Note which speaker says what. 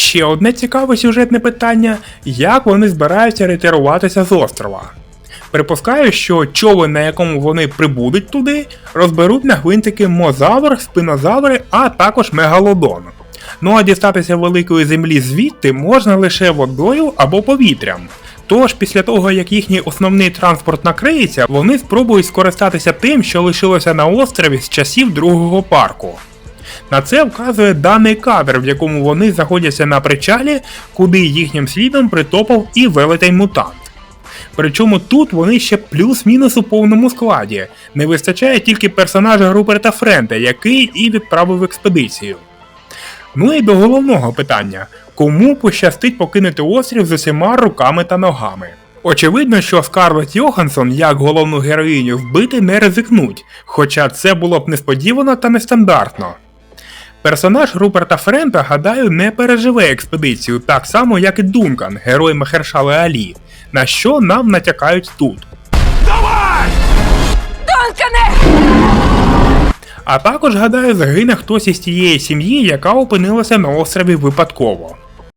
Speaker 1: Ще одне цікаве сюжетне питання: як вони збираються ретируватися з острова. Припускаю, що човен, на якому вони прибудуть туди, розберуть на гвинтики мозавр, спинозаври, а також мегалодон. Ну а дістатися великої землі звідти можна лише водою або повітрям. Тож, після того, як їхній основний транспорт накриється, вони спробують скористатися тим, що лишилося на острові з часів другого парку. На це вказує даний кадр, в якому вони знаходяться на причалі, куди їхнім слідом притопав і велетень мутант. Причому тут вони ще плюс-мінус у повному складі. Не вистачає тільки персонажа Руперта Френда, який і відправив експедицію. Ну і до головного питання: кому пощастить покинути острів з усіма руками та ногами? Очевидно, що Скарлетт Йоханссон як головну героїню вбити не ризикнуть, хоча це було б несподівано та нестандартно. Персонаж Руперта Френда, гадаю, не переживе експедицію так само, як і Дункан, герой Махершали Алі, на що нам натякають тут.
Speaker 2: Донкане!
Speaker 1: А також, гадаю, загине хтось із тієї сім'ї, яка опинилася на острові випадково.